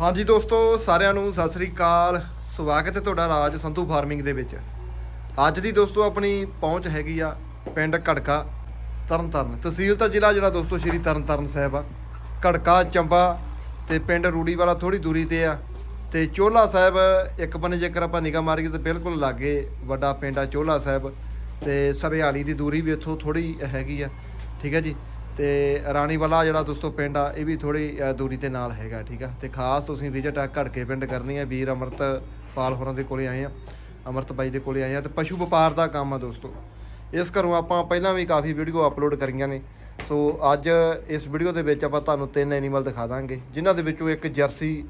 ਹਾਂਜੀ ਦੋਸਤੋ, ਸਾਰਿਆਂ ਨੂੰ ਸਤਿ ਸ੍ਰੀ ਅਕਾਲ। ਸਵਾਗਤ ਹੈ ਤੁਹਾਡਾ ਰਾਜ ਸੰਧੂ ਫਾਰਮਿੰਗ ਦੇ ਵਿੱਚ। ਅੱਜ ਦੀ ਦੋਸਤੋ ਆਪਣੀ ਪਹੁੰਚ ਹੈਗੀ ਆ ਪਿੰਡ ਘੜਕਾ, ਤਰਨਤਾਰਨ। ਤਹਿਸੀਲ ਤਾਂ ਜ਼ਿਲ੍ਹਾ ਜਿਹੜਾ ਦੋਸਤੋ ਸ਼੍ਰੀ ਤਰਨਤਾਰਨ ਸਾਹਿਬ ਆ। ਘੜਕਾ, ਚੰਬਾ ਤੇ ਪਿੰਡ ਰੂੜੀ ਵਾਲਾ ਥੋੜੀ ਦੂਰੀ ਤੇ ਆ। ਤੇ ਚੋਲਾ ਸਾਹਿਬ ਇੱਕ ਬੰਨੇ ਜੇਕਰ ਆਪਾਂ ਨਿਗਾਹ ਮਾਰੀਏ ਤਾਂ ਬਿਲਕੁਲ ਲਾਗੇ ਵੱਡਾ ਪਿੰਡ ਆ ਚੋਲਾ ਸਾਹਿਬ। ਤੇ ਸਰਿਆਲੀ ਦੀ ਦੂਰੀ ਵੀ ਇੱਥੋਂ ਥੋੜੀ ਹੈਗੀ ਆ। ਠੀਕ ਹੈ ਜੀ? ਤੇ ਰਾਣੀਵਾਲਾ ਜਿਹੜਾ ਦੋਸਤੋ ਪਿੰਡ ਆ, ਇਹ ਵੀ ਥੋੜੀ ਦੂਰੀ ਤੇ ਨਾਲ ਹੈਗਾ, ਠੀਕ ਆ? ਤੇ ਖਾਸ ਤੁਸੀਂ ਵਿਜ਼ਿਟ ਆ ਘੜਕੇ ਪਿੰਡ ਕਰਨੀ ਆ, ਵੀਰ ਅਮਰਤ ਹੋਰਾਂ ਦੇ ਕੋਲੇ ਆਏ ਆ ਅਮਰਤ ਬਾਈ ਦੇ ਕੋਲੇ ਆਏ ਆ, ਤੇ ਪਸ਼ੂ ਵਪਾਰ ਦਾ ਕੰਮ ਆ ਦੋਸਤੋ। ਇਸ ਘਰੋਂ ਆਪਾਂ ਪਹਿਲਾਂ ਵੀ ਕਾਫੀ ਵੀਡੀਓ ਅਪਲੋਡ ਕਰੀਆਂ ਨੇ, ਸੋ ਅੱਜ ਇਸ ਵੀਡੀਓ ਦੇ ਵਿੱਚ ਆਪਾਂ ਤੁਹਾਨੂੰ ਤਿੰਨ ਐਨੀਮਲ ਦਿਖਾ ਦਾਂਗੇ, ਜਿਨ੍ਹਾਂ ਦੇ ਵਿੱਚੋਂ ਇੱਕ ਜਰਸੀ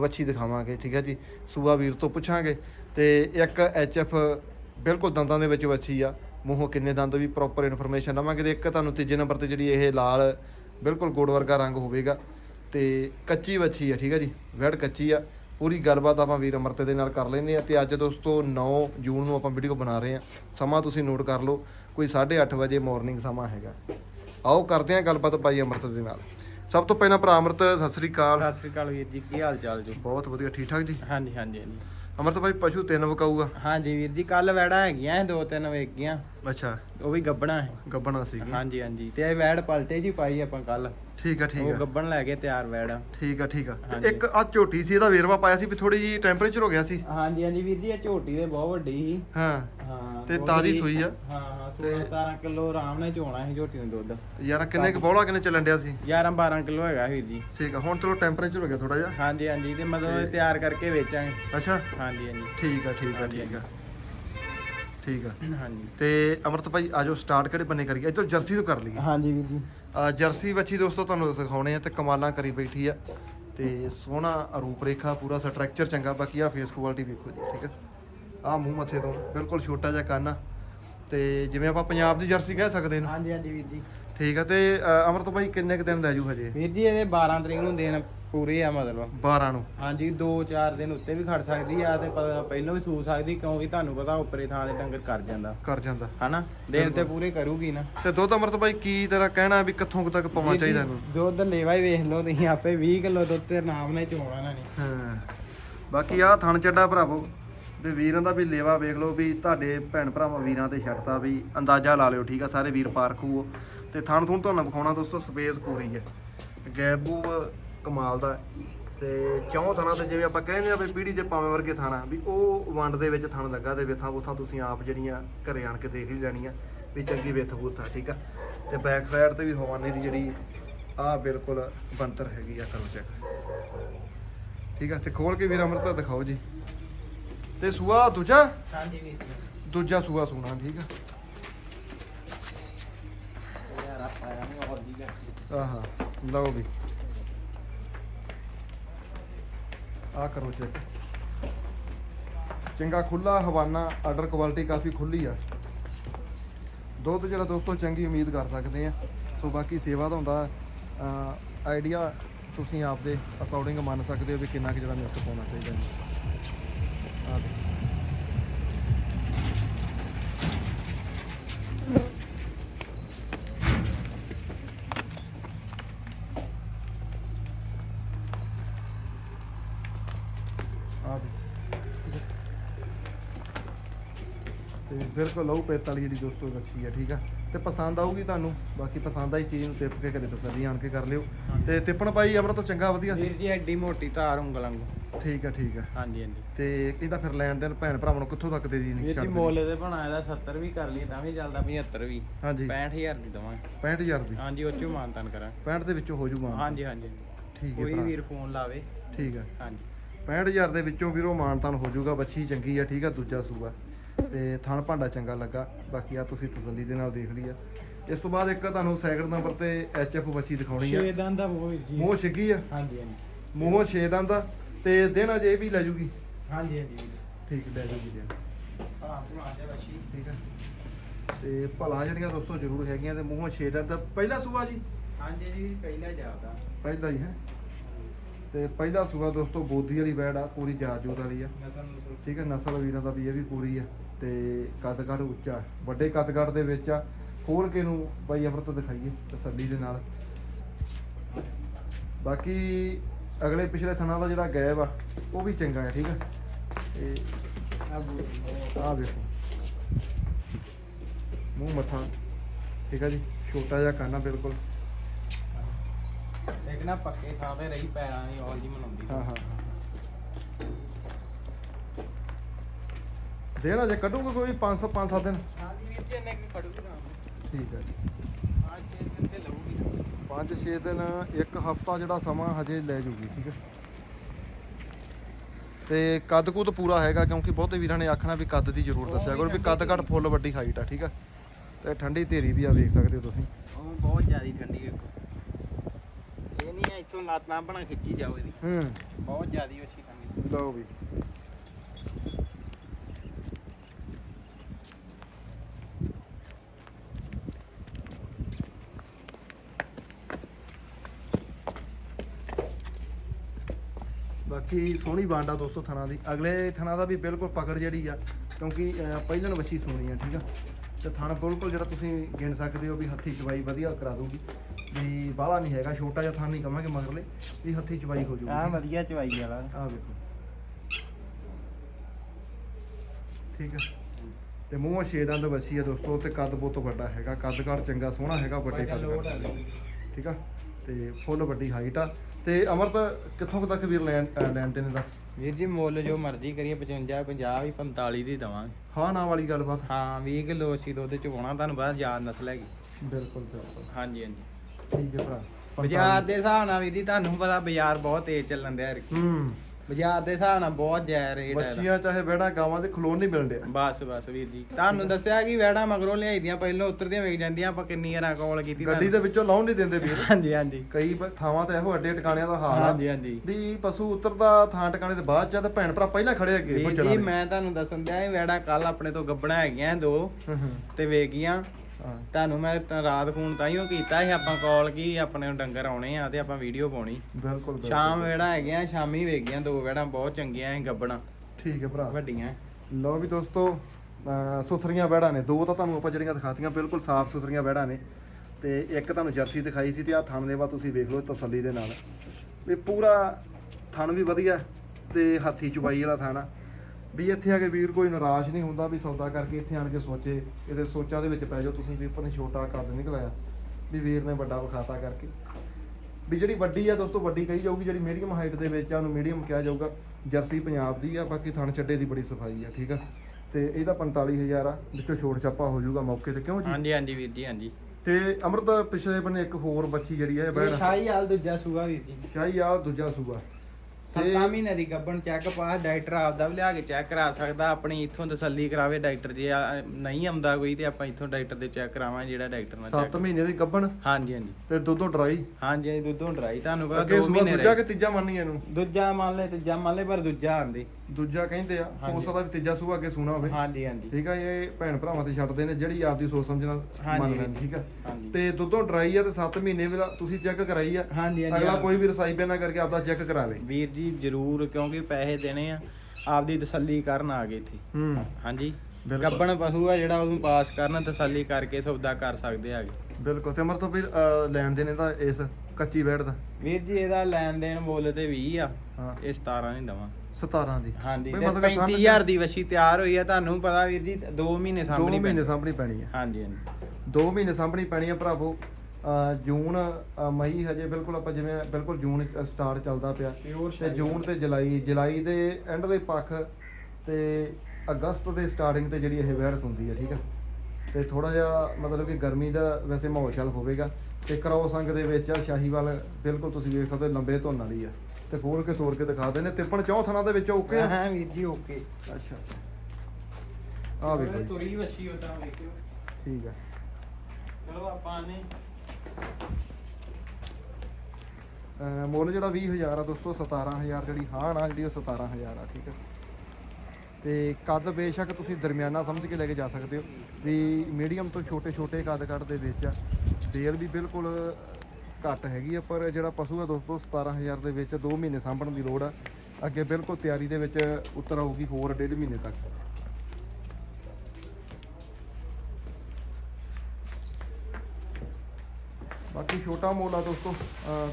ਵੱਛੀ ਦਿਖਾਵਾਂਗੇ, ਠੀਕ ਹੈ ਜੀ? ਸੂਆ ਵੀਰ ਤੋਂ ਪੁੱਛਾਂਗੇ, ਤੇ ਇੱਕ ਐਚਐਫ ਬਿਲਕੁਲ ਦੰਦਾਂ ਦੇ ਵਿੱਚ ਵੱਛੀ ਆ ਮੂੰਹੋਂ ਕਿੰਨੇ ਦੰਦ ਵੀ ਪ੍ਰੋਪਰ ਇਨਫੋਰਮੇਸ਼ਨ ਲਵਾਂਗੇ ਤੇ ਇੱਕ ਤੁਹਾਨੂੰ ਤੀਜੇ ਨੰਬਰ ਤੇ ਜਿਹੜੀ ਇਹ ਲਾਲ ਬਿਲਕੁਲ ਗੋੜ ਵਰਗਾ ਰੰਗ ਹੋਵੇਗਾ। ਤੇ ਕੱਚੀ ਵੱਛੀ ਆ ਠੀਕ ਹੈ ਜੀ? ਵੈੜ ਕੱਚੀ ਆ। ਪੂਰੀ ਗੱਲਬਾਤ ਆਪਾਂ ਵੀਰ ਅਮਰਤੇ ਦੇ ਨਾਲ ਕਰ ਲੈਂਦੇ ਆ ਤੇ ਅੱਜ ਦੋਸਤੋ 9 ਜੂਨ ਨੂੰ ਆਪਾਂ ਵੀਡੀਓ ਬਣਾ ਰਹੇ ਆ। ਸਮਾਂ ਤੁਸੀਂ ਨੋਟ ਕਰ ਲਓ ਕੋਈ 8:30 ਵਜੇ ਮਾਰਨਿੰਗ ਸਮਾਂ ਹੈਗਾ। ਆਓ ਕਰਦੇ ਆ ਗੱਲਬਾਤ ਬਾਈ ਅਮਰਤ ਦੇ ਨਾਲ। ਸਭ ਤੋਂ ਪਹਿਲਾਂ ਭਰਾ ਅਮਰਤ ਸਤਿ ਸ੍ਰੀ ਅਕਾਲ। ਸਤਿ ਸ੍ਰੀ ਅਕਾਲ ਵੀਰ ਜੀ ਕੀ ਹਾਲ ਚਾਲ ਜੀ? ਬਹੁਤ ਵਧੀਆ ਠੀਕ ਠਾਕ ਜੀ? ਹਾਂਜੀ ਹਾਂਜੀ ਹਾਂਜੀ। ਅਮਰਤ ਭਾਈ ਪਸ਼ੂ ਤਿੰਨ ਵਕਾਊਗਾ। ਹਾਂਜੀ ਵੀਰ ਜੀ ਕੱਲ ਵੈੜਾ ਹੈਗੀਆਂ ਇਹ ਦੋ ਤਿੰਨ ਵੇਗੀਆਂ ਅੱਛਾ। ਉਹ ਵੀ ਗੱਬਣਾ ਹੈ। ਗੱਬਣਾ ਸੀਗੀ। ਹਾਂਜੀ ਹਾਂਜੀ। ਤੇ ਇਹ ਵੈੜ ਪਲਟੇ ਜੀ ਪਾਈ ਆਪਾਂ ਕੱਲ ਠੀਕ ਆ ਠੀਕ ਉਹ ਆ ਗੱਬਣ ਲੈ ਕੇ ਤਿਆਰ ਵੈੜ। ਠੀਕ ਆ ਠੀਕ ਆ। ਤੇ। ਇੱਕ ਆ ਝੋਟੀ ਸੀ ਇਹਦਾ ਵੇਰਵਾ ਪਾਇਆ ਸੀ ਵੀ ਥੋੜੀ ਜੀ ਟੈਂਪਰੇਚਰ ਹੋ ਗਿਆ ਸੀ। ਹਾਂਜੀ ਹਾਂਜੀ ਵੀਰ ਜੀ ਇਹ ਝੋਟੀ ਦੇ ਬਹੁਤ ਵੱਡੀ ਸੀ। ਹਾਂ। ਹਾਂ ਤੇ ਦੁੱਧ ਤਾਜ਼ੀ ਵੀ- ਸੂਈ ਆ? ਹਾਂ। ਹਾਂ 16 17 ਕਿਲੋ ਆਰਾਮ ਨਾਲ ਚੋਣਾ ਸੀ ਝੋਟੀ ਨੂੰ ਦੁੱਧ। ਯਾਰ ਕਿੰਨੇ ਕੁ ਬੌਲਾ ਕਿੰਨੇ ਚੱਲਣ ਡਿਆ ਸੀ? 11 12 ਕਿਲੋ ਹੈਗਾ ਵੀਰ ਜੀ। ਠੀਕ ਆ ਹੁਣ ਚਲੋ ਟੈਂਪਰੇਚਰ ਹੋ ਗਿਆ ਥੋੜਾ ਜਿਹਾ। ਹਾਂਜੀ ਹਾਂਜੀ ਤੇ ਮਤਲਬ ਇਹ ਤਿਆਰ ਕਰਕੇ ਵੇਚਾਂਗੇ। ਅੱਛਾ। ਹਾਂਜੀ ਹਾਂਜੀ। ਠੀਕ ਆ ਠੀਕ ਆ ਠੀਕ ਆ। ਠੀਕ ਆ। ਹਾਂਜੀ। ਤੇ ਅਮਰਤ ਭਾਈ ਆਜੋ ਸਟਾਰਟ ਕਿਹੜੇ ਬੰਨੇ ਕਰੀਏ? ਇੱਧਰ ਜਰਸੀ ਤੋਂ ਕਰ ਲਈਏ। ਹਾਂਜੀ ਵੀਰ ਜੀ। ਆ ਜਰਸੀ ਬੱਚੀ ਦੋਸਤੋ ਤੁਹਾਨੂੰ ਦਿਖਾਉਣੇ ਆ ਤੇ ਕਮਾਲਾਂ ਕਰੀ ਬੈਠੀ ਆ। ਤੇ ਸੋਹਣਾ ਰੂਪ ਰੇਖਾ ਪੂਰਾ ਸਟਰਕਚਰ ਚੰਗਾ ਬਾਕੀ ਆ ਫੇਸ ਕੁਆਲਿਟੀ ਵੇਖੋ ਜੀ ਠੀਕ ਆ। ਆ ਮੂੰਹ ਮੱਥੇ ਤੋਂ ਬਿਲਕੁਲ ਛੋਟਾ ਜਿਹਾ ਕੰਨ ਆ। ਤੇ ਜਿਵੇਂ ਆਪਾਂ ਪੰਜਾਬ ਦੀ ਜਰਸੀ ਕਹਿ ਸਕਦੇ ਇਹਨੂੰ ਹਾਂਜੀ ਹਾਂਜੀ ਵੀਰ ਜੀ। ਠੀਕ ਆ ਤੇ ਅ, ਅਮਰਤ ਭਾਈ ਕਿੰਨੇ ਕੁ ਦਿਨ ਲੈ ਜੂ ਹਜੇ? ਵੀਰ ਜੀ ਇਹਦੇ 12 ਤਰੀਕ ਨੂੰ ਦਿਨ ਪੂਰੇ ਆ ਮਤਲਬ। 12 ਨੂੰ? ਹਾਂਜੀ 2-4 ਦਿਨ ਉੱਤੇ ਵੀ ਖੜ ਸਕਦੀ ਆ ਤੇ ਪ- ਪਹਿਲਾਂ ਵੀ ਸੂ ਸਕਦੀ ਕਿਉਂਕਿ ਤੁਹਾਨੂੰ ਪਤਾ ਉੱਪਰੇ ਥਾਂ ਦੇ ਡੰਗਰ ਕਰ ਜਾਂਦਾ। ਕਰ ਜਾਂਦਾ। ਹਨਾ? ਦਿਨ ਤੇ ਪੂਰੇ ਕਰੂਗੀ ਨਾ। ਤੇ ਦੁੱਧ ਅਮਰਤ ਭਾਈ ਕੀ ਤੇਰਾ ਕਹਿਣਾ ਵੀ ਕਿੱਥੋਂ ਕੁ ਤੱਕ ਪਾਉਣਾ ਚਾਹੀਦਾ ਇਹਨੂੰ? ਦੁੱਧ ਲੇਵਾ ਹੀ ਵੇਖ ਲਓ ਤੁਸੀਂ ਆਪੇ 20 ਕਿਲੋ ਦੁੱਧ ਤੇ ਨਾਮ ਨੇ ਚੋਣਾ ਨਾ। ਨਹੀਂ ਹਾਂ। ਬਾਕੀ ਆ ਥਣ ਚੱਡਾ ਭਰਾਵੋ ਤੇ ਵੀਰਾਂ ਦਾ ਵੀ ਲੇਵਾ ਵੇਖ ਲਓ ਵੀ ਤੁਹਾਡੇ ਭੈਣ ਭਰਾਵਾਂ ਵੀਰਾਂ ਤੇ ਛੱਡਤਾ ਵੀ ਅੰਦਾਜ਼ਾ ਲਾ ਲਿਓ, ਠੀਕ ਆ? ਸਾਰੇ ਵੀਰ ਪਾਰਖੂ ਤੇ ਥਣ ਥੁਣ ਤੁਹਾਨੂੰ ਵਿਖਾਉਣਾ ਦੋਸਤੋ ਸਪੇਸ ਪੂਰੀ ਹੈ ਗੈਬੂ ਕਮਾਲ ਦਾ। ਹੈ। ਤੇ ਚੌਂ ਥਣਾ ਤੇ ਜਿਵੇਂ ਆਪਾਂ ਕਹਿੰਦੇ ਆ ਵੀ ਪੀੜੀ ਦੇ ਪਾਵੇਂ ਵਰਗੇ ਥਾਣਾ, ਵੀ ਉਹ ਵੰਡ ਦੇ ਵਿੱਚ ਥਣ ਲੱਗਾ ਤੇ ਵੇਥਾਂ, ਉਥਾਂ ਤੁਸੀਂ ਆਪ ਜਿਹੜੀਆਂ ਘਰੇ ਆਣ ਕੇ ਦੇਖ ਹੀ ਲੈਣੀਆਂ, ਵੀ ਚੰਗੀ ਵੇਥ ਬੂਥ ਆ, ਠੀਕ ਆ? ਤੇ ਬੈਕ ਸਾਈਡ ਤੇ ਵੀ ਹਵਾਨੇ ਦੀ ਜਿਹੜੀ ਆ ਬਿਲਕੁਲ ਬੰਤਰ ਹੈਗੀ ਆ ਕਰੋ ਚੈੱਕ ਠੀਕ ਆ? ਤੇ ਖੋਲ ਕੇ ਵੀਰ ਅਮਰਤਾ, ਦਿਖਾਓ ਜੀ। ਤੇ ਸੂਆ ਦੂਜਾ? ਹਾਂਜੀ ਵੀਰ ਦੂਜਾ ਸੂਆ ਸੋਨਾ ਠੀਕ ਯਾਰ ਆਪਾਂ ਨੂੰ ਹੋਰ ਦੀ ਆ। ਆਹਾ ਲਓ ਵੀ। ਆ ਕਰੋ ਚੈੱਕ ਚੰਗਾ ਖੁੱਲਾ ਹਵਾਨਾ ਆਰਡਰ ਕੁਆਲਿਟੀ ਕਾਫੀ ਖੁੱਲੀ ਆ। ਦੁੱਧ ਜਿਹੜਾ ਦੋਸਤੋ ਚੰਗੀ ਉਮੀਦ ਕਰ ਸਕਦੇ ਆ। ਸੋ ਬਾਕੀ ਸੇਵਾ ਦਾ ਹੁੰਦਾ। ਆਈਡੀਆ ਤੁਸੀਂ ਆਪਦੇ ਅਕੋਰਡਿੰਗ ਮੰਨ ਸਕਦੇ ਹੋ ਵੀ ਕਿੰਨਾ ਕੁ ਜਿਹੜਾ ਮਿਲਕ ਪਾਉਣਾ ਚਾਹੀਦਾ ਹੈ। ਤੇ ਬਿਲਕੁਲ ਪੇਤ ਵਾਲੀ ਜਿਹੜੀ ਦੋਸਤੋ ਰੱਖੀ ਹੈ ਠੀਕ ਆ? ਤੇ ਪਸੰਦ ਆਊਗੀ ਤੁਹਾਨੂੰ ਬਾਕੀ ਪਸੰਦ ਆਈ ਚੀਜ਼ ਨੂੰ ਟਿਪ ਕੇ ਕਦੇ ਤਸੱਲੀ ਆਣ ਕੇ ਕਰ ਲਿਓ। ਤੇ ਟਿੱਪਣ ਪਾਈ ਅਮਰ ਤੋਂ ਚੰਗਾ ਵਧੀਆ ਸੀ। ਵੀਰ ਜੀ ਐਡੀ ਮੋਟੀ ਧਾਰ ਉਂਗਲਾਂ ਨੂੰ। ਠੀਕ ਆ ਠੀਕ ਆ। ਹਾਂਜੀ ਹਾਂਜੀ। ਤੇ ਇਹਦਾ ਫਿਰ ਲੈਣ ਦੇਣ ਭੈਣ ਭਰਾਵਾਂ ਨੂੰ ਕਿੱਥੋਂ ਤੱਕ ਦੇ ਦੀ ਨਹੀਂ ਵੀਰ ਜੀ ਛੱਡ ਮੁੱਲ ਇਹਦੇ ਬਣਾ ਇਹਦਾ 70 ਵੀ ਕਰ ਲਈ ਤਾਂ ਵੀ ਚੱਲਦਾ 75 ਵੀ। ਹਾਂਜੀ। 65000 ਦੀ ਦਵਾਂਗੇ 65000 ਦੀ? ਹਾਂਜੀ ਉਹ ਚੋਂ ਮਾਨਤਾਨ ਕਰਾਂ। 65 ਦੇ ਵਿੱਚੋਂ ਹੋ ਜੂ ਮਾਨ ਹਾਂਜੀ ਹਾਂਜੀ। ਠੀਕ ਹੈ ਕੋਈ ਭਰਾ। ਵੀਰ ਫੋਨ ਲਾਵੇ। ਠੀਕ ਆ ਹਾਂਜੀ। 65000 ਦੇ ਵਿੱਚੋਂ ਵੀਰੋ ਮਾਨਤਾਨ ਹੋ ਜਾਊਗਾ ਬੱਚੀ ਚੰਗੀ ਆ ਠੀਕ ਆ ਦੂਜਾ ਸੂਆ। ਤੇ ਥਣ ਭਾਂਡਾ ਚੰਗਾ ਲੱਗਾ ਬਾਕੀ ਆ ਤੁਸੀਂ ਤਸੱਲੀ ਦੇ ਨਾਲ ਦੇਖ ਲਈ ਆ। ਇਸ ਤੋਂ ਬਾਅਦ ਇੱਕ ਤੁਹਾਨੂੰ ਸੈਕਿੰਡ ਨੰਬਰ ਤੇ ਐਚਐਫ ਬੱਚੀ ਦਿਖਾਉਣੀ ਆ। ਛੇ ਦੰਦ ਦਾ ਉਹ ਵੀਰ ਜੀ। ਮੂੰਹ ਛਿੱਗੀ ਆ? ਹਾਂਜੀ ਹਾਂਜੀ। ਮੂੰਹੋਂ ਛੇ ਦੰਦ ਆ? ਤੇ ਦਿਨ ਅਜੇ ਇਹ ਵੀ ਲੈ ਜੂਗੀ? ਹਾਂਜੀ ਹਾਂਜੀ। ਠੀਕ ਲੈ ਜੂਗੀ ਦਿਨ। ਭਰਾ ਭਰਾ ਦੇ ਬੱਚੀ। ਠੀਕ ਆ। ਤੇ ਭਲਾ ਜਿਹੜੀਆਂ ਦੋਸਤੋ ਜ਼ਰੂਰ ਹੈਗੀਆਂ ਤੇ ਮੂੰਹੋਂ ਛੇ ਦੰਦ ਆ। ਪਹਿਲਾ ਸੂਆ ਜੀ? ਹਾਂਜੀ ਜੀ ਪਹਿਲਾ ਜਾਪਦਾ। ਪਹਿਲਾ ਹੀ ਹੈ। ਤੇ ਪਹਿਲਾ ਸੂਆ ਦੋਸਤੋ ਬੋਦੀ ਵਾਲੀ ਬੈੜ ਆ ਪੂਰੀ ਵਾਲੀ ਆ। ਠੀਕ ਹੈ ਨਸਲ ਵੀਰਾਂ ਦਾ ਵੀ ਇਹ ਵੀ ਪੂਰੀ ਆ। ਤੇ ਕੱਦ-ਕੱਦ ਉੱਚਾ ਵੱਡੇ ਕੱਦ-ਕੱਦ ਦੇ ਵਿੱਚ ਆ। ਖੋਲ ਕੇ ਨੂੰ ਬਾਈ ਅਮਰਤ ਦਿਖਾਈਏ ਤਸੱਲੀ ਦੇ ਨਾਲ। ਬਾਕੀ ਅਗਲੇ ਪਿਛਲੇ ਥਣਾ ਦਾ ਜਿਹੜਾ ਗੈਪ ਆ ਉਹ ਵੀ ਚੰਗਾ ਹੈ ਠੀਕ ਹੈ ਤੇ ਆਹ ਵੇਖੋ। ਮੂੰਹ ਮੱਥਾ ਠੀਕ ਹੈ ਜੀ? ਛੋਟਾ ਜਿਹਾ ਕੰਨ ਆ ਬਿਲਕੁਲ। ਇੱਕ ਨਾ ਪੱਕੇ ਥਾਂ ਤੇ ਰਹੀ ਪੈਰਾਂ ਦੀ ਔਲ ਜੀ ਮਨਾਉਂਦੀ ਹਾਂ ਹਾਂ ਦੇਣਾ ਜੇ ਕੱਢੂਗਾ ਕੋਈ 500 5-7 ਦਿਨ। ਹਾਂਜੀ ਵੀਰ ਜੀ ਇੰਨੇ ਕਿ ਖੜੂਗੀ ਨਾ ਠੀਕ ਹੈ ਜੀ। ਪੰਜ ਛੇ ਦਿਨ ਤੇ ਲਊਗੀ। 5-6 ਦਿਨ ਇੱਕ ਹਫਤਾ ਜਿਹੜਾ ਸਮਾਂ ਹਜੇ ਲੈ ਜੂਗੀ ਠੀਕ ਹੈ। ਤੇ ਕੱਦ ਕੁੱਦ ਪੂਰਾ ਹੈਗਾ ਕਿਉਂਕਿ ਬਹੁਤੇ ਵੀਰਾਂ ਨੇ ਆਖਣਾ ਵੀ ਕੱਦ ਦੀ ਜ਼ਰੂਰ ਦੱਸਿਆ ਕਰੋ ਵੀ ਕੱਦ ਘੱਟ ਫੁੱਲ ਵੱਡੀ ਹਾਈਟ ਆ ਠੀਕ ਆ ਤੇ ਠੰਡੀ ਧੀਰੀ ਵੀ ਆ ਵੇਖ ਸਕਦੇ ਹੋ ਤੁਸੀਂ। ਉਹ ਬਹੁਤ ਜ਼ਿਆਦੀ ਠੰਡੀ ਵੇਖੋ ਇਹ ਨਹੀਂ ਇੱਥੋਂ ਲਾਤਾਂ ਬਣਾ ਖਿੱਚੀ ਜਾਓ ਇਹਦੀ। ਹੂੰ। ਬਹੁਤ ਜ਼ਿਆਦੀ ਅੱਛੀ ਠੰਡੀ। ਲਓ ਵੀ। ਬਾਕੀ ਸੋਹਣੀ ਬਾਂਡਾ ਦੋਸਤੋ ਥਣਾ ਦੀ। ਅਗਲੇ ਥਣਾ ਦਾ ਵੀ ਬਿਲਕੁਲ ਪਕੜ ਜਿਹੜੀ ਆ ਕਿਉਂਕਿ ਪਹਿਲਣ ਵੱਛੀ ਸੋਹਣੀ ਆ ਠੀਕ ਆ? ਤੇ ਥਣ ਬਿਲਕੁਲ ਜਿਹੜਾ ਤੁਸੀਂ ਗਿਣ ਸਕਦੇ ਹੋ ਵੀ ਹੱਥੀ ਚਵਾਈ ਵਧੀਆ ਕਰਾ ਦੂਗੀ ਵੀ ਬਾਹਲਾ ਨਹੀਂ ਹੈਗਾ ਛੋਟਾ ਜਿਹਾ ਥਣ ਨਹੀਂ ਕਵਾਂਗੇ ਮਗਰਲੇ ਵੀ ਹੱਥੀ ਚਵਾਈ ਹੋ ਆ ਜਾਊਗੀ ਵਧੀਆ ਚਵਾਈ ਵਾਲਾ। ਆ ਵੇਖੋ। ਠੀਕ ਹੈ ਤੇ ਮੂੰਹ ਛੇ ਦੰਦ ਵੱਛੀ ਆ ਦੋਸਤੋ ਤੇ ਕੱਦ ਬਹੁਤ ਵੱਡਾ ਹੈਗਾ। ਕੱਦ ਘਰ ਚੰਗਾ ਸੋਹਣਾ ਹੈਗਾ ਵੱਡੇ ਕੱਦ ਆ। ਠੀਕ ਆ? ਤੇ ਫੁੱਲ ਵੱਡੀ ਹਾਈਟ ਆ। ਤੇ ਅਮਰਤ ਕਿੱਥੋਂ ਕੁ ਤੱਕ ਵੀਰ ਲੈਣ ਲੈਣ ਦੇਣ ਦਾ ਵੀਰ ਜੀ ਮੁੱਲ ਜੋ ਮਰਜ਼ੀ ਕਰੀਏ 55 50 ਵੀ 45 ਦੀ ਦਵਾਂਗੇ। ਹਾਂ ਨਾ ਵਾਲੀ ਗੱਲਬਾਤ ਹਾਂ 20 ਕਿਲੋ ਅਸੀਂ ਦੁੱਧ ਚ ਪਾਉਣਾ ਤੁਹਾਨੂੰ ਪਤਾ ਯਾਦ ਨਸਲ ਹੈਗੀ। ਬਿਲਕੁਲ ਬਿਲਕੁਲ। ਹਾਂਜੀ ਹਾਂਜੀ। ਠੀਕ ਹੈ ਭਰਾ। ਬਾਜ਼ਾਰ ਦੇ ਹਿਸਾਬ ਨਾਲ ਵੀਰ ਜੀ ਤੁਹਾਨੂੰ ਪਤਾ ਬਾਜ਼ਾਰ ਬਹੁਤ ਤੇਜ਼ ਚੱਲਣ ਦਿਆ ਹੂੰ। ਬਾਜ਼ਾਰ ਦੇ ਹਿਸਾਬ ਨਾਲ ਬਹੁਤ ਜੈ ਰੇਟ ਹੈ ਇਹਦਾ। ਬੱਚੀਆਂ ਚਾਹੇ ਬਹਿਣਾ ਗਾਵਾਂ ਦੇ ਖਲੋਣ ਨਹੀਂ ਮਿਲਦੇ ਬਸ ਬਸ ਵੀਰ ਜੀ। ਤੁਹਾਨੂੰ ਦੱਸਿਆ ਕਿ ਵੈੜਾ ਮਗਰੋਂ ਲਿਆਈਦੀਆਂ ਪਹਿਲਾਂ ਉਤਰਦੀਆਂ ਵੇਖ ਜਾਂਦੀਆਂ ਆਪਾਂ ਕਿੰਨੀ ਵਾਰਾਂ ਕਾਲ ਕੀਤੀ ਗੱਡੀ ਦੇ ਵਿੱਚੋਂ ਲਾਉਣ ਨਹੀਂ ਦਿੰਦੇ ਵੀਰ। ਹਾਂਜੀ ਹਾਂਜੀ। ਕਈ ਬ- ਥਾਵਾਂ ਤੇ ਇਹੋ ਅੱਡੇ ਟਿਕਾਣਿਆਂ ਦਾ ਹਾਲ ਆ। ਹਾਂਜੀ ਹਾਂਜੀ। ਵੀ ਪਸ਼ੂ ਉਤਰਦਾ ਥਾਂ ਟਿਕਾਣੇ ਦੇ ਬਾਅਦ ਤੇ ਭੈਣ ਭਰਾ ਪਹਿਲਾਂ ਖੜੇ ਅੱਗੇ ਵੀਰ ਪੁੱਛਣ ਜੀ ਵਾਲੇ। ਮੈਂ ਤੁਹਾਨੂੰ ਦੱਸਣ ਦਿਆ ਇਹ ਵੈੜਾ ਕੱਲ ਆਪਣੇ ਤੋਂ ਗੱਬਣਾ ਹੈਗੀਆਂ ਦੋ ਤੇ ਵੇਖ ਗਈਆਂ। ਹਾਂ ਤੁਹਾਨੂੰ ਮੈਂ ਤਾਂ ਰਾਤ ਫੋਨ ਤਾਈਓ ਕੀਤਾ ਸੀ ਆਪਾਂ ਕਾਲ ਕੀ ਆਪਣੇ ਨੂੰ ਡੰਗਰ ਆਉਣੇ ਆ ਤੇ ਆਪਾਂ ਵੀਡੀਓ ਪਾਉਣੀ। ਬਿਲਕੁਲ ਬਿਲਕੁਲ। ਸ਼ਾਮ ਵੇੜਾ ਹੈਗੀਆਂ ਸ਼ਾਮੀ ਵੇਖ ਗਈਆਂ ਦੋ ਵੇੜਾਂ ਬਹੁਤ ਚੰਗੀਆਂ ਐ ਗੱਬਣਾ ਠੀਕ ਹੈ ਭਰਾ। ਵੱਡੀਆਂ। ਲਓ ਵੀ ਦੋਸਤੋ ਅਹ ਸੁਥਰੀਆਂ ਬੈੜਾਂ ਨੇ। ਦੋ ਤਾਂ ਤੁਹਾਨੂੰ ਆਪਾਂ ਜਿਹੜੀਆਂ ਦਿਖਾਤੀਆਂ ਬਿਲਕੁਲ ਸਾਫ਼ ਸੁਥਰੀਆਂ ਬੈੜਾਂ ਨੇ। ਤੇ ਇੱਕ ਤੁਹਾਨੂੰ ਜਰਸੀ ਦਿਖਾਈ ਸੀ ਤੇ ਆਹ ਥਣ ਦੇ ਵਾ ਤੁਸੀਂ ਵੇਖ ਲਓ ਤਸੱਲੀ ਦੇ ਨਾਲ। ਵੀ ਪੂਰਾ ਥਣ ਵੀ ਵਧੀਆ ਤੇ ਹਾਥੀ ਚੁਬਾਈ ਵਾਲਾ ਥਣ ਆ। ਵੀ ਇੱਥੇ ਆ ਕੇ ਵੀਰ ਕੋਈ ਨਿਰਾਸ਼ ਨਹੀਂ ਹੁੰਦਾ ਵੀ ਸੌਦਾ ਕਰਕੇ ਇੱਥੇ ਆਣ ਕੇ ਸੋਚੇ ਇਹਦੇ ਸੋਚਾਂ ਦੇ ਵਿੱਚ ਪੈ ਜਾਓ ਤੁਸੀਂ ਵੀ ਆਪਣੇ ਛੋਟਾ ਕੱਦ ਨਿਕਲਿਆ ਵੀ ਵੀਰ ਨੇ ਵੱਡਾ ਵਿਖਾਤਾ ਕਰਕੇ। ਵੀ ਜਿਹੜੀ ਵੱਡੀ ਆ ਦੋਸਤੋ ਵੱਡੀ ਕਹੀ ਜਾਊਗੀ ਜਿਹੜੀ ਮੀਡੀਅਮ ਹਾਈਟ ਦੇ ਵਿੱਚ ਆ ਉਹਨੂੰ ਮੀਡੀਅਮ ਕਿਹਾ ਜਾਊਗਾ। ਜਰਸੀ ਪੰਜਾਬ ਦੀ ਆ ਬਾਕੀ ਥਣ ਚੱਡੇ ਦੀ ਬੜੀ ਸਫ਼ਾਈ ਆ ਠੀਕ ਆ? ਤੇ ਇਹਦਾ 45000 ਆ ਵਿੱਚੋਂ ਛੋੜ ਛਾਪਾ ਹੋ ਜਾਊਗਾ ਮੌਕੇ ਤੇ ਕਿਉਂ ਜੀ? ਹਾਂਜੀ ਹਾਂਜੀ ਵੀਰ ਜੀ ਹਾਂਜੀ। ਤੇ ਅਮਰਤ ਪਿਛਲੇ ਬੰਨੇ ਇੱਕ ਹੋਰ ਬੱਚੀ ਜਿਹੜੀ ਹੈ ਇਹ ਬੈਣ ਸ਼ਾਹੀ ਹਾਲ ਦੂਜਾ ਸੂਆ ਵੀਰ ਜੀ। ਸ਼ਾਹੀ ਆ ਦੂਜਾ ਸੂਆ। ਸੱਤਾਂ ਮਹੀਨੇ ਦੀ ਗੱਬਣ ਚੈੱਕ ਪਾਸ ਡਾਕਟਰ ਆਪਦਾ ਵੀ ਲਿਆ ਕੇ ਚੈੱਕ ਕਰਾ ਸਕਦਾ ਆਪਣੀ ਇੱਥੋਂ ਤਸੱਲੀ ਕਰਾਵੇ ਡਾਕਟਰ ਜੇ ਆ- ਨਹੀਂ ਆਉਂਦਾ ਕੋਈ ਤੇ ਆਪਾਂ ਇੱਥੋਂ ਡਾਕਟਰ ਦੇ ਚੈੱਕ ਕਰਾਵਾਂ ਜਿਹੜਾ ਡਾਕਟਰ ਨਾਲ 7 check- ਮਹੀਨੇ ਦੀ ਗੱਭਣ? ਹਾਂਜੀ ਹਾਂਜੀ। ਤੇ ਦੁੱਧੋਂ ਡਰਾਈ? ਹਾਂਜੀ ਹਾਂਜੀ ਦੁੱਧੋਂ ਡਰਾਈ। ਤੁਹਾਨੂੰ ਪਤਾ ਅੱਗੇ 2 ਸੂਆ ਮਹੀਨੇ ਦੂਜਾ ਰਹੇ ਕਿ ਤੀਜਾ ਮੰਨੀ ਇਹਨੂੰ? ਦੂਜਾ ਮੰਨ ਲੈ ਤੀਜਾ ਮੰਨ ਲੈ ਪਰ ਦੂਜਾ ਆਂਦੇ। ਦੂਜਾ ਕਹਿੰਦੇ ਆ ਹੋ ਹਾਂਜੀ। ਸਕਦਾ ਵੀ ਤੀਜਾ ਸੂਆ ਅੱਗੇ ਸੂਣਾ ਹੋਵੇ। ਹਾਂਜੀ ਹਾਂਜੀ। ਠੀਕ ਆ ਇਹ ਭੈਣ ਭਰਾਵਾਂ ਤੇ ਛੱਡਦੇ ਨੇ ਜਿਹੜੀ ਆਪਦੀ ਸੋਚ ਹਾਂਜੀ, ਮੰਨ ਲੈਣ ਹਾਂਜੀ। ਠੀਕ ਆ। ਹਾਂਜੀ। ਤੇ ਦੁੱਧੋਂ ਡਰਾਈ ਆ ਤੇ 7 ਮਹੀਨੇ ਵੇਲਾ ਤੁਸੀਂ ਚੈੱਕ ਕਰਾਈ ਆ। ਹਾਂਜੀ ਹਾਂਜੀ ਅਗਲਾ ਕੋਈ ਵੀ ਰਸਾਈ ਬਿਨਾ ਕਰਕੇ ਆਪਦਾ ਚੈੱਕ ਕਰਾ ਲੇ। ਵੀਰ ਜੀ ਜ਼ਰੂਰ ਕਿਉਂਕਿ ਪੈਸੇ ਦੇਣੇ ਆ ਆਪਦੀ ਤਸੱਲੀ ਕਰਨ ਆ ਗਏ ਇੱਥੇ। ਹੂੰ। ਹਾਂਜੀ। ਬਿਲਕੁਲ। ਗੱਬਣ ਪਸ਼ੂ ਆ ਜਿਹੜਾ ਉਹਨੂੰ ਪਾਸ ਕਰਨ ਤਸੱਲੀ ਕਰਕੇ ਸੌਦਾ ਕਰ ਸਕਦੇ ਆਗੇ ਬਿਲਕੁਲ ਤੇ ਅਮਰ ਤੋਂ ਵੀ ਲੈਣ ਦੇਣ ਦਾ ਇਸ ਕੱਚੀ ਬੈੜ ਦਾ। ਵੀਰ ਜੀ ਇਹਦਾ ਲੈਣ ਦੇਣ ਮੁੱਲ ਤੇ 20 ਆ। ਹਾਂ। ਇਹ 17 ਨਹੀਂ ਦਵਾਂ। 17 ਦੀ। ਹਾਂਜੀ ਬਈ ਤੇ ਮਤਲਬ ਕਿ 35000 ਦੀ ਵਸ਼ੀ ਤਿਆਰ ਹੋਈ ਆ ਤੁਹਾਨੂੰ ਪਤਾ ਵੀਰ ਜੀ 2 ਮਹੀਨੇ ਸਾਹਮਣੇ ਮਹੀਨੇ ਸਾਂਭਣੀ ਪੈਣੀ ਆ। ਹਾਂਜੀ ਹਾਂਜੀ। 2 ਮਹੀਨੇ ਸਾਂਭਣੀ ਪੈਣੀ ਆ ਭਰਾਵੋ। ਜੂਨ ਮਈ ਹਜੇ ਬਿਲਕੁਲ ਆਪਾਂ ਜਿਵੇਂ ਬਿਲਕੁਲ ਜੂਨ ਸਟਾਰਟ ਚੱਲਦਾ ਪਿਆ। ਤੇ ਜੂਨ ਤੇ ਜੁਲਾਈ ਜੁਲਾਈ ਦੇ ਐਂਡ ਦੇ ਪੱਖ ਤੇ ਅਗਸਤ ਦੇ ਸਟਾਰਟਿੰਗ ਤੇ ਜਿਹੜੀ ਇਹ ਵਹਿੜ ਹੁੰਦੀ ਹੈ ਠੀਕ ਹੈ ਤੇ ਥੋੜਾ ਜਿਹਾ ਮਤਲਬ ਕਿ ਗਰਮੀ ਦਾ ਵੈਸੇ ਮਾਹੌਲ ਚੱਲ ਹੋਵੇਗਾ। ਤੇ ਕਰੋਸ ਅੰਗ ਦੇ ਵਿੱਚ ਆ ਸ਼ਾਹੀਵਾਲ ਬਿਲਕੁਲ ਤੁਸੀਂ ਵੇਖ ਸਕਦੇ ਹੋ ਲੰਬੇ ਧੁੰਨ ਵਾਲੀ ਆ। ਤੇ ਖੋਲ ਕੇ ਤੋੜ ਕੇ ਦਿਖਾ ਦਿੰਦੇ ਤਿੱਪਣ ਚੌਥਣਾ ਦੇ ਵਿੱਚ ਓਕੇ ਆ? ਹਾਂ ਵੀਰ ਜੀ ਓਕੇ। ਅੱਛਾ ਆ ਵੇਖੋ ਜੀ। ਤੁਰੀ ਵਸ਼ੀ ਉਦਾਂ ਵੇਖਿਓ। ਠੀਕ ਹੈ ਚਲੋ ਆਪਾਂ ਨੇ ਅਹ ਮੁੱਲ ਜਿਹੜਾ 20000 ਆ ਦੋਸਤੋ 17000 ਜਿਹੜੀ ਹਾਂ ਨਾ ਜਿਹੜੀ ਉਹ 17000 ਆ ਠੀਕ ਹੈ ਤੇ ਕੱਦ ਬੇਸ਼ੱਕ ਤੁਸੀਂ ਦਰਮਿਆਨਾ ਸਮਝ ਕੇ ਲੈ ਕੇ ਜਾ ਸਕਦੇ ਹੋ ਵੀ ਮੀਡੀਅਮ ਤੋਂ ਛੋਟੇ ਛੋਟੇ ਕੱਦ ਕੱਟ ਦੇ ਵਿੱਚ ਆ ਦੇਰ ਵੀ ਬਿਲਕੁਲ ਘੱਟ ਹੈਗੀ ਆ, ਪਰ ਜਿਹੜਾ ਪਸ਼ੂ ਆ ਦੋਸਤੋ 17000 ਦੇ ਵਿੱਚ 2 ਮਹੀਨੇ ਸਾਂਭਣ ਦੀ ਲੋੜ ਆ। ਅੱਗੇ ਬਿਲਕੁਲ ਤਿਆਰੀ ਦੇ ਵਿੱਚ ਉਤਰ ਆਊਗੀ ਹੋਰ ਡੇਢ ਮਹੀਨੇ ਤੱਕ ਬਾਕੀ ਬਾਕੀ ਛੋਟਾ ਮੁੱਲ ਆ ਦੋਸਤੋ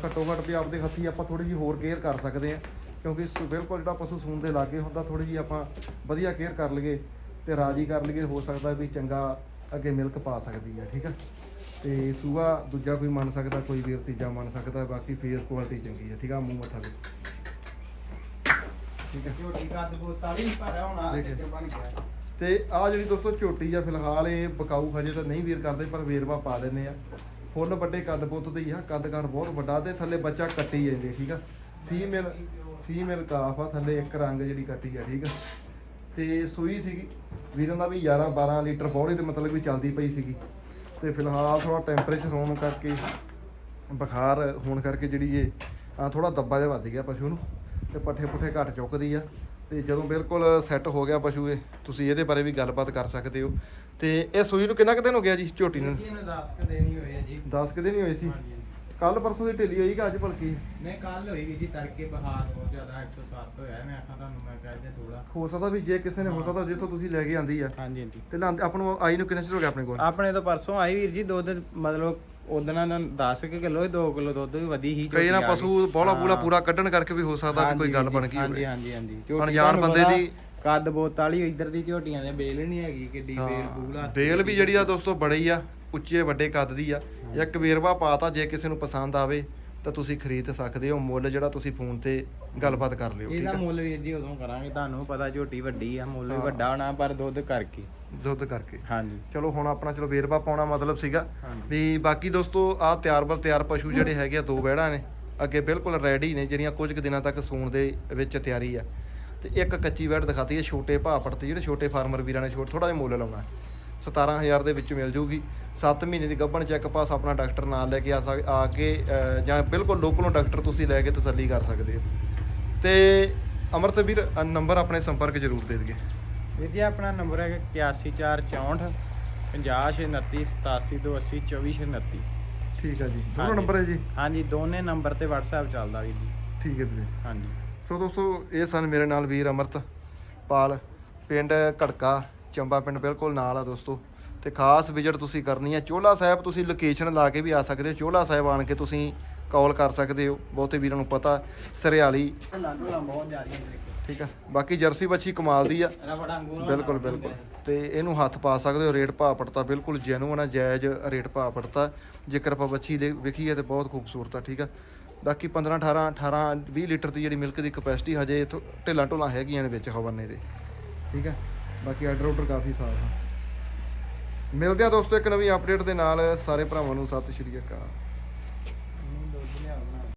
ਘੱਟੋ ਘੱਟ ਵੀ ਆਪਦੇ ਹੱਥੀ ਆਪਾਂ ਥੋੜੀ ਜਿਹੀ ਹੋਰ ਕੇਅਰ ਕਰ ਸਕਦੇ ਆ ਕਿਉਂਕਿ ਬਿਲਕੁਲ ਜਿਹੜਾ ਪਸ਼ੂ ਸੂਣ ਦੇ ਲਾਗੇ ਹੁੰਦਾ ਥੋੜੀ ਜਿਹੀ ਆਪਾਂ ਵਧੀਆ ਕੇਅਰ ਕਰ ਲਈਏ ਤੇ ਰਾਜੀ ਕਰ ਲਈਏ ਹੋ ਸਕਦਾ ਵੀ ਚੰਗਾ ਅੱਗੇ ਮਿਲਕ ਪਾ ਸਕਦੀ ਹੈ ਠੀਕ ਆ? ਤੇ ਸੂਆ ਦੂਜਾ ਕੋਈ ਮੰਨ ਸਕਦਾ ਕੋਈ ਵੀਰ ਤੀਜਾ ਮੰਨ ਸਕਦਾ ਬਾਕੀ ਫੇਸ ਕੁਆਲਿਟੀ ਚੰਗੀ ਹੈ ਠੀਕ ਆ? ਮੂੰਹ ਮੱਥਾ ਵੀ ਠੀਕ ਆ? ਝੋਟੀ ਕੱਦ ਵੀ ਹੁਣ ਆ ਬਣ ਗਿਆ। ਤੇ ਆ ਜਿਹੜੀ ਦੋਸਤੋ ਝੋਟੀ ਆ ਫਿਲਹਾਲ ਇਹ ਬਕਾਊ ਹਜੇ ਤਾਂ ਨਹੀਂ ਵੀਰ ਕਰਦੇ ਪਰ ਵੇਰਵਾ ਪਾ ਦਿੰਨੇ ਆ। ਫੁੱਲ ਵੱਡੇ ਕੱਦ ਪੁੱਤ ਦੇ ਹੀ ਆ, ਕੱਦ ਕਾਰ ਬਹੁਤ ਵੱਡਾ ਤੇ ਥੱਲੇ ਬੱਚਾ ਕੱਟੀ ਜਾਂਦੇ, ਠੀਕ ਆ? ਫੀਮੇਲ ਫੀਮੇਲ ਕਾਫ ਆ, ਥੱਲੇ ਇੱਕ ਰੰਗ ਜਿਹੜੀ ਕੱਟੀ ਆ, ਠੀਕ ਆ? ਤੇ ਸੂਈ ਸੀਗੀ, ਵੀਰਾਂ ਦਾ ਵੀ 11 12 ਲੀਟਰ ਬੋੜੀ ਤੇ ਮਤਲਬ ਵੀ ਚੱਲਦੀ ਪਈ ਸੀਗੀ। ਤੇ ਫਿਲਹਾਲ ਥੋੜਾ ਟੈਂਪਰੇਚਰ ਹੋਣ ਕਰਕੇ, ਬੁਖਾਰ ਹੋਣ ਕਰਕੇ ਜਿਹੜੀ ਇਹ ਆ ਥੋੜਾ ਦੱਬਾ ਜਿਹਾ ਵੱਧ ਗਿਆ ਪਸ਼ੂ ਨੂੰ, ਤੇ ਪੱਠੇ ਪੁੱਠੇ ਘੱਟ ਚੁੱਕਦੀ ਆ। ਤੇ ਜਦੋਂ ਬਿਲਕੁਲ ਸੈੱਟ ਹੋ ਗਿਆ ਪਸ਼ੂ ਇਹ ਤੁਸੀਂ ਇਹਦੇ ਬਾਰੇ ਵੀ ਗੱਲਬਾਤ ਕਰ ਸਕਦੇ ਹੋ। ਤੇ ਇਹ ਸੂਈ ਨੂੰ ਕਿੰਨਾ ਕੁ ਦਿਨ ਹੋ ਗਿਆ ਜੀ ਝੋਟੀ ਨੂੰ? ਜੀ ਇਹਨੂੰ 10 ਕ ਦੇਣੀ ਹੋਏ ਆ ਜੀ। 10 ਕੁ ਦਿਨ ਹੀ ਹੋਏ ਸੀ। ਹਾਂਜੀ। ਕੱਲ ਪਰਸੋਂ ਦੀ ਢਿੱਲੀ ਹੋਈ ਕਿ ਅੱਜ ਭਲਕੀ? ਨਹੀਂ ਕੱਲ ਹੋਈ ਵੀ ਜੀ ਤੜਕੇ ਬਹਾਰ ਬਹੁਤ ਜ਼ਿਆਦਾ 107 ਹੋਇਆ। ਮੈਂ ਆਖਾਂ ਤੁਹਾਨੂੰ ਮੈਂ ਕਹਿ ਦੇ ਥੋੜਾ ਹੋ ਸਕਦਾ ਵੀ ਜੇ ਕਿਸੇ ਨੇ ਹੋ ਸਕਦਾ ਜਿੱਥੋਂ ਤੁਸੀਂ ਲੈ ਕੇ ਆਂਦੀ ਆ। ਹਾਂਜੀ ਹਾਂਜੀ। ਤੇ ਆਪਾਂ ਨੂੰ ਆਈ ਨੂੰ ਕਿੰਨੇ ਚਿਰ ਹੋ ਗਿਆ ਆਪਣੇ ਕੋਲ? ਆਪਣੇ ਤੋਂ ਪਰਸੋਂ ਆਈ ਵੀਰ ਜੀ ਦੁੱਧ ਮਤਲਬ ਉਦਣਾ ਨਾ 10 ਕਿਲੋ 2 ਕਿਲੋ ਦੁੱਧ ਵੀ ਵਧੀ ਸੀ ਕਈ ਨਾ ਪਸ਼ੂ। ਬੋਲਾ ਹਾਂ। ਪੂਰਾ ਕੱਢਣ ਕਰਕੇ ਵੀ ਹੋ ਸਕਦਾ ਵੀ ਕੋਈ ਗੱਲ ਬਣ ਗਈ ਹਾਂਜੀ ਹੋਵੇ। ਹਾਂਜੀ ਹਾਂਜੀ। ਝੋਟੀ ਅਣਜਾਣ ਬੰਦੇ ਦੀ- ਕੱਦ ਬੋਤ ਵਾਲੀ ਇੱਧਰ ਦੀ ਝੋਟੀਆਂ ਦੇ ਬੇਲ ਨਹੀਂ ਹੈਗੀ ਕਿੱਡੀ ਬੇਲ ਬੂਲਾ ਹਾਂ ਬੇਲ ਵੀ ਜਿਹੜੀ ਆ ਦੋਸਤੋ ਬੜੀ ਆ ਉੱਚੇ ਵੱਡੇ ਕੱਦ ਦੀ ਆ। ਇੱਕ ਵੇਰਵਾ ਪਾਤਾ ਜੇ ਕਿਸੇ ਨੂੰ ਪਸੰਦ ਆਵੇ। ਤਾਂ ਤੁਸੀਂ ਖਰੀਦ ਸਕਦੇ ਹੋ ਮੁੱਲ ਜਿਹੜਾ ਤੁਸੀਂ ਫੋਨ ਤੇ ਗੱਲਬਾਤ ਕਰ ਲਿਓ ਠੀਕ ਇਹਦਾ ਮੁੱਲ ਵੀਰ ਜੀ ਉਦੋਂ ਕਰਾਂਗੇ ਤੁਹਾਨੂੰ ਪਤਾ ਝੋਟੀ ਵੱਡੀ ਆ ਮੁੱਲ ਵੀ ਹਾਂ। ਵੱਡਾ ਹੋਣਾ ਪਰ ਦੁੱਧ ਕਰਕੇ। ਦੁੱਧ ਕਰਕੇ। ਹਾਂਜੀ। ਚਲੋ ਹੁਣ ਆਪਣਾ ਚਲੋ ਵੇਰਵਾ ਪਾਉਣਾ ਮਤਲਬ ਸੀਗਾ। ਹਾਂਜੀ। ਵੀ ਬਾਕੀ ਦੋਸਤੋ ਆ ਤਿਆਰ ਬਰ ਤਿਆਰ ਪਸ਼ੂ ਜਿਹੜੇ ਹੈਗੇ ਆ ਦੋ ਵਹਿੜਾਂ ਨੇ ਅੱਗੇ ਬਿਲਕੁਲ ਰੈਡੀ ਨੇ ਜਿਹੜੀਆਂ ਕੁਝ ਕੁ ਦਿਨਾਂ ਤੱਕ ਸੂਣ ਦੇ ਵਿੱਚ ਤਿਆਰੀ ਆ। ਤੇ ਇੱਕ ਕੱਚੀ ਵਹਿੜ ਦਿਖਾਤੀ ਹੈ ਛੋਟੇ ਭਾਪੜ ਤੇ ਜਿਹੜੇ ਛੋਟੇ ਫਾਰਮਰ ਵੀਰਾਂ ਨੇ ਛੋਟ ਥੋੜਾ ਜਿਹਾ ਮੁੱਲ ਲਾਉਣਾ। ਹੈ। 17000 ਦੇ ਵਿੱਚ ਮਿਲ ਜੂਗੀ। 7 ਮਹੀਨੇ ਦੀ ਗੱਭਣ ਚੈੱਕ ਪਾਸ ਆਪਣਾ ਡਾਕਟਰ ਨਾਲ ਲੈ ਕੇ ਆ ਸਕ ਆ ਕੇ ਜਾਂ ਬਿਲਕੁਲ ਲੋਕਲੋਂ ਡਾਕਟਰ ਤੁਸੀਂ ਲੈ ਕੇ ਤਸੱਲੀ ਕਰ ਸਕਦੇ ਹੋ। ਤੇ ਅਮਰਤ ਵੀਰ ਨੰਬਰ ਆਪਣੇ ਸੰਪਰਕ ਜ਼ਰੂਰ ਦੇ ਦਿਓ। ਵੀਰ ਜੀ ਆਪਣਾ ਨੰਬਰ ਹੈ 8164 50 29 87 280 24 29 ਠੀਕ ਹੈ ਜੀ। ਦੋਨੋਂ। ਨੰਬਰ ਹੈ ਜੀ। ਹਾਂਜੀ ਦੋਨੇ ਨੰਬਰ ਤੇ WhatsApp ਚੱਲਦਾ ਵੀਰ ਜੀ। ਠੀਕ ਹੈ ਵੀਰੇ। ਹਾਂਜੀ। ਸੋ ਦੋਸਤੋ ਇਹ ਸਨ ਮੇਰੇ ਨਾਲ ਵੀਰ ਅਮਰਤ ਪਾਲ ਪਿੰਡ ਘੜਕਾ ਚੰਬਾ ਪਿੰਡ ਬਿਲਕੁਲ ਨਾਲ ਆ ਦੋਸਤੋ। ਤੇ ਖਾਸ ਵਿਜ਼ਿਟ ਤੁਸੀਂ ਕਰਨੀ ਹੈ ਚੋਲਾ ਸਾਹਿਬ ਤੁਸੀਂ ਲੋਕੇਸ਼ਨ ਲਾ ਕੇ ਵੀ ਆ ਸਕਦੇ ਹੋ। ਚੋਲਾ ਸਾਹਿਬ ਆਣ ਕੇ ਤੁਸੀਂ ਕਾਲ ਕਰ ਸਕਦੇ ਹੋ। ਬਹੁਤੇ ਵੀਰਾਂ ਨੂੰ ਪਤਾ, ਸਰਿਆਲੀ। ਠੀਕ ਆ? ਬਾਕੀ ਜਰਸੀ ਬੱਚੀ ਕਮਾਲ ਦੀ ਆ। ਬਿਲਕੁਲ ਬਿਲਕੁਲ। ਤੇ ਇਹਨੂੰ ਹੱਥ ਪਾ ਸਕਦੇ ਹੋ। ਰੇਟ ਭਾਅ ਪੜਤਾ ਬਿਲਕੁਲ ਜੈਨੂਨ ਆ, ਜਾਇਜ਼ ਰੇਟ ਭਾਅ ਪੜਤਾ। ਜੇਕਰ ਆਪਾਂ ਬੱਚੀ ਦੇ ਵਿਖੀ ਹੈ ਤੇ ਬਹੁਤ ਖੂਬਸੂਰਤ ਆ, ਠੀਕ ਆ? ਬਾਕੀ 15 18 18 20 ਲੀਟਰ ਦੀ ਜਿਹੜੀ ਮਿਲਕ ਦੀ ਕਪੈਸਿਟੀ ਹਜੇ ਇੱਥੋਂ ਢਿੱਲਾਂ ਢੋਲਾਂ ਹੈਗੀਆਂ ਨੇ ਵਿੱਚ ਹਵਾਨੇ ਦੇ ਠੀਕ ਆ? ਬਾਕੀ ਆਰਡਰ ਆਰਡਰ ਕਾਫੀ ਸਾਫ਼ ਆ। ਮਿਲਦੇ ਆ ਦੋਸਤੋ ਇੱਕ ਨਵੀਂ ਅਪਡੇਟ ਦੇ ਨਾਲ। ਸਾਰੇ ਭਰਾਵਾਂ ਨੂੰ ਸਤਿ ਸ਼੍ਰੀ ਅਕਾਲ।